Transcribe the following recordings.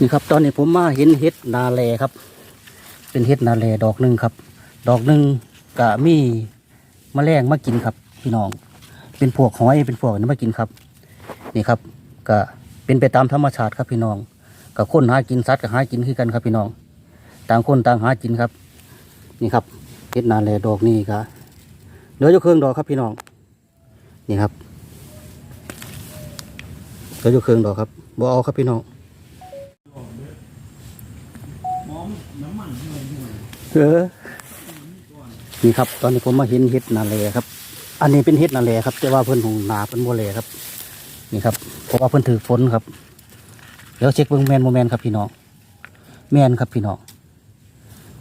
นี่ครับ ตอนนี้ผมมาเห็นเห็ดนาแลครับ เป็นเห็ดนาแลดอกหนึ่งครับ ดอกหนึ่งกะมีมแมลงมากินครับ พี่น้อง เป็นพวกหอยเป็นพวกนั้นมากินครับ นี่ครับก็เป็นไปตามธรรมชาติครับพี่น้องกับคนหากินสัตว์กับหากินคือกันครับพี่น้อง ต่างคนต่างหากินครับ นี่ครับเห็ดนาแลดอกนี่ก็เหลืออยู่เครื่องดอกครับพี่น้อง นี่ครับเหลืออยู่เครื่องดอกครับบ่เอาครับพี่น้อง เออ นี่ครับ ตอนนี้ผมมาเห็นเห็ดนาเลครับ อันนี้เป็นเห็ดนาเลครับ แต่ว่าเพิ่นของนาเป็นโมเลครับ นี่ครับ เพราะว่าเพิ่นถือฝนครับ เดี๋ยวเช็คเบิ่งแมนโมแมนครับพี่น้อง แมนครับพี่น้อง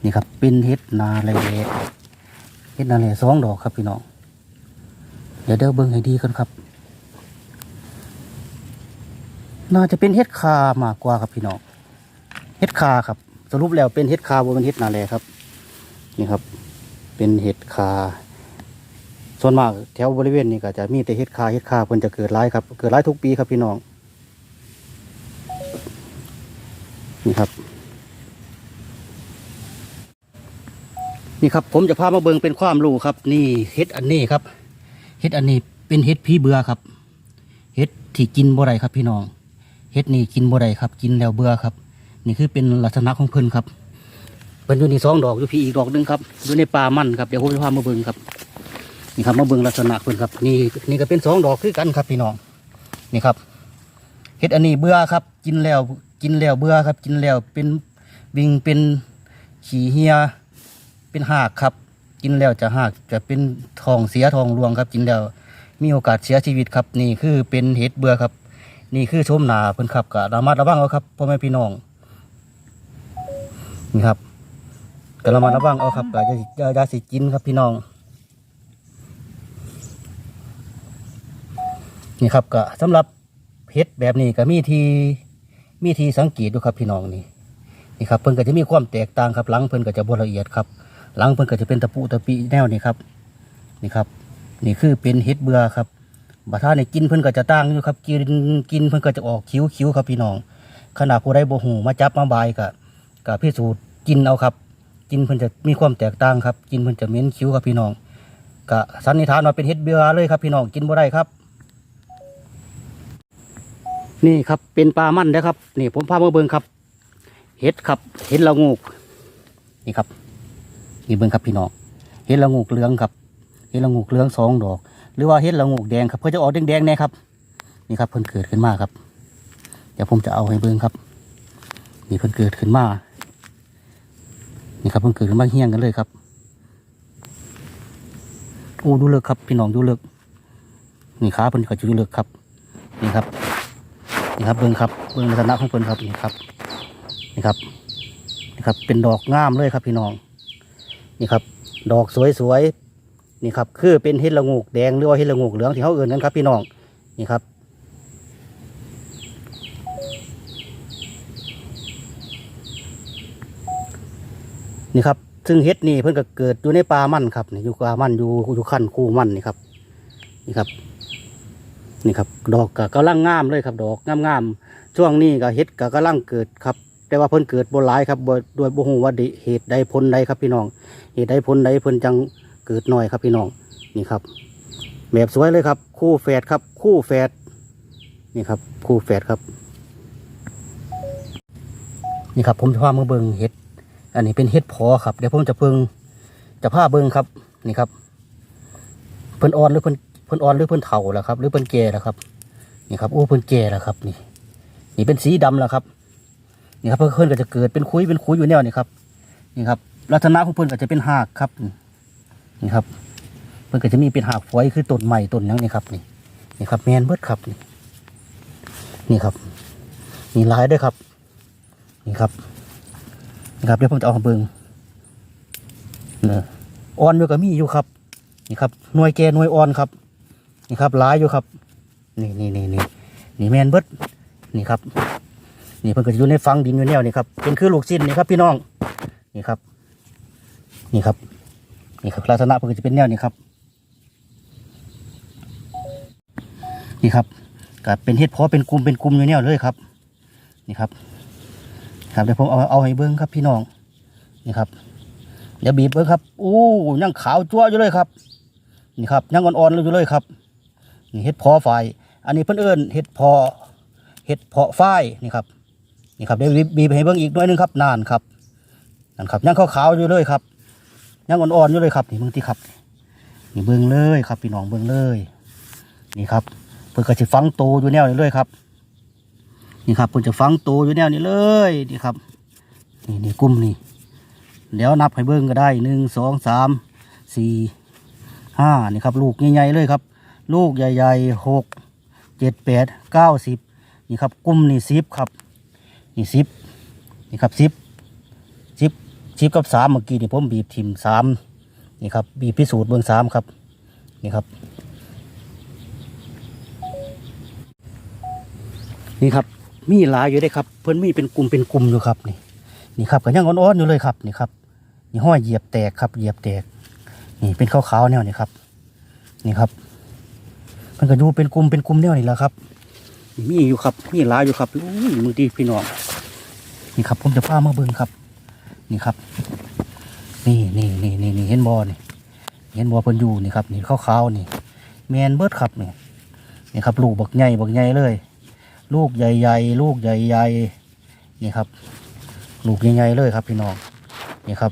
นี่ครับ เป็นเห็ดนาเลเห็ดนาเลสองดอกครับพี่น้อง เดี๋ยวเดี๋ยวเบิ่งให้ดีกันครับน่าจะเป็นเห็ดคามากกว่าครับพี่น้อง เห็ดคาครับ สรุปแล้วเป็นเห็ดคาบนเป็นเห็ดนาแลครับ นี่ครับ เป็นเห็ดคา ส่วนมากแถวบริเวณนี้ก็จะมีแต่เห็ดคาเห็ดคาเพิ่นจะเกิดร้ายครับ เกิดร้ายทุกปีครับพี่น้อง นี่ครับ นี่ครับ ผมจะพามาเบิงเป็นความรู้ครับ นี่เห็ดอันนี้ครับ เห็ดอันนี้เป็นเห็ดผีเบื่อครับ เห็ดที่กินบ่ได้ครับ พี่น้อง เห็ดนี่กินบ่ได้ครับ กินแล้วเบื่อครับ นี่คือเป็นลักษณะของเพิ่นครับเพิ่นอยู่นี่สองดอกอยู่พี่อีกดอกหนึงครับอยู่ในป่ามันครับเดี๋ยวผมจะพามาเบิ่งครับนี่ครับมาเบิ่งลักษณะเพิ่นครับนี่นี่ก็เป็นสองดอกคือกันครับพี่น้องนี่ครับเห็ดอันนี้เบื่อครับ กินแล้วกินแล้วเบื่อครับ กินแล้วเป็นวิ่งเป็นขี้เหียเป็นหากครับ กินแล้วจะหากจะเป็นทองเสียทองรวงครับ กินแล้วมีโอกาสเสียชีวิตครับ นี่คือเป็นเห็ดเบื่อครับ นี่คือชมหนาเพิ่นครับก็ระมัดระวังเอาครับพ่อแม่พี่น้อง นี่ครับกระมัดระวังเอาครับก็จะจะจะสิกินครับพี่น้อง นี่ครับก็สำหรับเห็ดแบบนี้ก็มีทีมีทีสังเกตดูครับพี่น้องนี่นี่ครับเพิ่นก็จะมีความแตกต่างครับหลังเพิ่นก็จะบ่ละเอียดครับหลังเพิ่นก็จะเป็นตะปูตะปีแนวนี้ครับนี่ครับ นี่คือเป็นเห็ดเบื่อครับบัดท่าในกินเพิ่นก็จะต่างอยู่ครับกินกินเพิ่นก็จะออกคิ้วคิ้วครับพี่น้องขนาดผู้ใดบ่หูมาจับมาบายก็ ก็พิสูจน์กินเอาครับ กินเพิ่นจะมีความแตกต่างครับ กินเพิ่นจะเหม็นคิ้วครับพี่น้องก็สันนิษฐานว่าเป็นเห็ดเบื่อเลยครับ พี่น้องกินบ่ได้ครับ นี่ครับเป็นปลามันนะครับ นี่ผมพามาเบิ่งครับ เห็ดครับ เห็ดละงูกนี่ครับนี่เบิ่งครับพี่น้องเห็ดละงูกเหลืองครับ เห็ดละงูกเหลืองสองดอก หรือว่าเห็ดละงูกแดงครับเพื่อจะออกแดงๆแน่ครับ นี่ครับเพิ่นเกิดขึ้นมาครับ เดี๋ยวผมจะเอาให้เบิ่งครับ นี่เพิ่นเกิดขึ้นมา นี่ครับเพิ่นเกิดขึ้นมาเฮี้ยงกันเลยครับโอ้ดูเลิกครับ พี่น้องดูเลิกนี่ขาเพิ่นก็จะดูเลิกครับ นี่ครับ นี่ครับเบิ่งครับเบิ่งลักษณะของเพิ่นครับนี่ครับ นี่ครับนี่ครับ เป็นดอกงามเลยครับ พี่น้อง นี่ครับ ดอกสวยๆนี่ครับ คือเป็นเห็ดละงูกแดงหรือว่าเห็ดละงูกเหลืองที่เขาเอื่นกันครับ พี่น้องนี่ครับ นี่ครับ ซึ่งเห็ดนี่เพิ่นก็เกิดอยู่ในป่ามันครับนี่อยู่ป่ามันอยู่อยู่ขั้นคู่มันนี่ครับ นี่ครับ นี่ครับ ดอกก็กำลังงามเลยครับ ดอกงามๆช่วงนี้ก็เห็ดก็กำลังเกิดครับ แต่ว่าเพิ่นเกิดบนหลายครับโดยบ่ฮู้ว่าดิเหตุใดผลใดครับพี่น้อง เหตุใดผลใดเพิ่นจังเกิดหน้อยครับพี่น้อง นี่ครับ แบบสวยเลยครับ คู่แฝดครับ คู่แฝดนี่ครับ คู่แฝดครับ นี่ครับ ผมจะพามาเบิ่งเห็ด อันนี้เป็นเห็ดพอครับเดี๋ยวผมจะเพิ่งจะพาเบิ่งครับนี่ครับ เพิ่นอ่อนหรือเพิ่นเพิ่นอ่อนหรือเพิ่นเฒ่าแล้วครับ หรือเพิ่นแก่แล้วครับ นี่ครับโอ้เพิ่นแก่แล้วครับ นี่ นี่เป็นสีดำแล้วครับ นี่ครับเพิ่นก็จะเกิดเป็นคุยเป็นคุยอยู่แนวนี่ครับ นี่ครับ ลักษณะของเพิ่นก็จะเป็นหากครับ นี่ครับ เพิ่นก็จะมีเป็นหากฝอยคือต้นใหม่ต้นยังนี่ครับ นี่ นี่ครับแมนเบิดครับนี่นี่ครับนี่ลายด้วยครับ นี่ครับ นี่ครับเดี๋ยวผมจะเอามาเบิ่งเนี่ยอ่อนอยู่กับมีอยู่ครับ นี่ครับหน่วยแก่หน่วยอ่อนครับ นี่ครับหลายอยู่ครับ นี่นี่นี่นี่นี่แมนเบิดนี่ครับ นี่เพิ่นก็จะอยู่ในฟังดินอยู่แนวนี่ครับเป็นคือลูกชิ้นนี่ครับพี่น้องนี่ครับ นี่ครับนี่ครับลักษณะเพิ่นก็จะเป็นแนวนี้ครับนี่ครับก็เป็นเห็ดเพาะเป็นกลุ่มเป็นกลุ่มอยู่แนวเลยครับ นี่ครับ ครับเดี๋ยวผมเอาเอาให้เบิ้งครับพี่น้องนี่ครับ เดี๋ยวบีบเบิ้งครับโอ้ยังขาวจั่วอยู่เลยครับ นี่ครับยังอ่อนๆอยู่เลยครับนี่เห็ดเพอไฟอันนี้เพิ่อนเอิ้นเห็ดเพอเห็ดเพาะไฟนี่ครับนี่ครับเดี๋ยวบีบให้เบิ้งอีกหน่อยหนึงครับนานครับนั่นครับยังขาวๆอยู่เลยครับยังอ่อนๆอยู่เลยครับนี่เบิ้งที่ครับนี่เบิ้งเลยครับพี่น้องเบิ้งเลย นี่ครับเพิ่นก็สิฝังโตอยู่แนวนี้เลยครับ นี่ครับเพิ่นจะฝังโตอยู่แนวนี้เลยนี่ครับนี่นี่กลุ่มนี่เดี๋ยวนับให้เบิ้งก็ได้หนึ่งสองสามสี่ห้านี่ครับ ลูกใหญ่ๆเลยครับ ลูกใหญ่ๆหกเจ็ดแปดเก้าสิบนี่ครับกลุ่มนี่สิบครับ นี่สิบนี่ครับสิบสิบสิบกับสามเมื่อกี้นี่ผมบีบทิมสามนี่ครับบีบพิสูจน์เบิ้งสามครับ นี่ครับ นี่ครับ มีหลายอยู่ได้ครับ เพิ่นมีเป็นกลุ่มเป็นกลุ่มอยู่ครับนี่นี่ครับก็ยังอ่อนๆอยู่เลยครับนี่ครับนี่ห้อยเหยียบแตกครับเหยียบแตก นี่เป็นขาวๆแนวนี่ครับ นี่ครับมันก็ดูเป็นกลุ่มเป็นกลุ่มแนวนี่แหละครับนี่มีอยู่ครับมีหลายอยู่ครับอุ้ยมือดีพี่น้องนี่ครับผมจะพามาเบิ่งครับ นี่ครับ นี่นี่นี่นี่นี่เห็นบอนี่เห็นบอเพิ่นอยู่นี่ครับ นี่ขาวๆนี่ แมนเบิร์ดครับนี่นี่ครับลูกบักใหญ่บักใหญ่เลย ลูกใหญ่ๆ ลูกใหญ่ๆนี่ครับ ลูกใหญ่ๆเลยครับพี่น้องนี่ครับ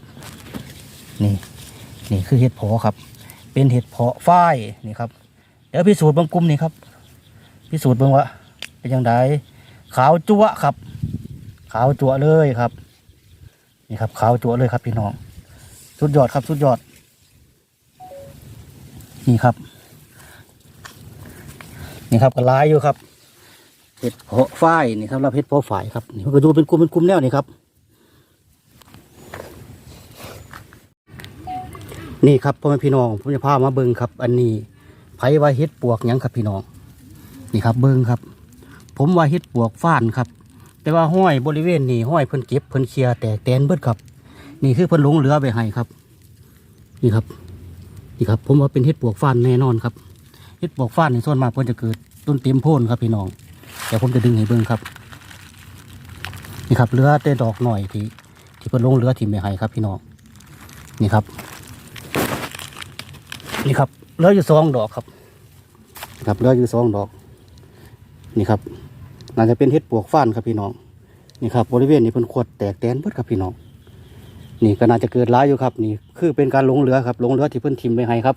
นี่นี่คือเห็ดเพาะครับ เป็นเห็ดเพาะฝ้ายนี่ครับเดี๋ยวพิสูจน์บางกลุ่มนี่ครับ พิสูจน์บางว่าเป็นยังไงขาวจั่วครับ ขาวจั่วเลยครับ นี่ครับขาวจั่วเลยครับพี่น้องสุดยอดครับสุดยอด นี่ครับ นี่ครับก็ลายอยู่ครับ เห็ดเพาะฝ้ายนี่ครับรับเห็ดเพาะฝ้ายครับนี่มันก็ดูเป็นกลุ่มเป็นกลุ่มแนวนี่ครับ นี่ครับพ่อแม่พี่น้องผมจะพามาเบิ่งครับ อันนี้ไผว่าเห็ดปวกยังครับพี่น้อง นี่ครับเบิ่งครับ ผมว่าเห็ดปวกฟ้านครับ แต่ว่าห้อยบริเวณนี้ห้อยเพิ่นเก็บเพิ่นเคลียแตกแตนเบิดครับ นี่คือเพิ่นหลงเหลือไปให้ครับ นี่ครับ นี่ครับ ผมว่าเป็นเห็ดปวกฟ้านแน่นอนครับเห็ดปวกฟ้านในส่วนมากเพิ่นจะเกิดต้นเต็มโพนครับพี่น้อง ดี๋ยวผมจะดึงให้เบิ่งครับ นี่ครับเหลือแต่ดอกหน่อยที่ที่เพิ่นลงเหลือที่ไม่ให้ครับพี่น้องนี่ครับ นี่ครับเหลืออยู่สองดอกครับ ครับเหลืออยู่สองดอก นี่ครับน่าจะเป็นเห็ดปวกฟ้านครับพี่น้องนี่ครับบริเวณนี้เพิ่นขวดแตกแตนเบิดครับพี่น้องนี่ก็น่าจะเกิดร้ายอยู่ครับ นี่คือเป็นการลงเหลือครับลงเหลือที่เพิ่นทิมไปให้ครับ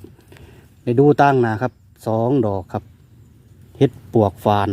ไปดูตั้งนาครับสองดอกครับเห็ดปวกฟาน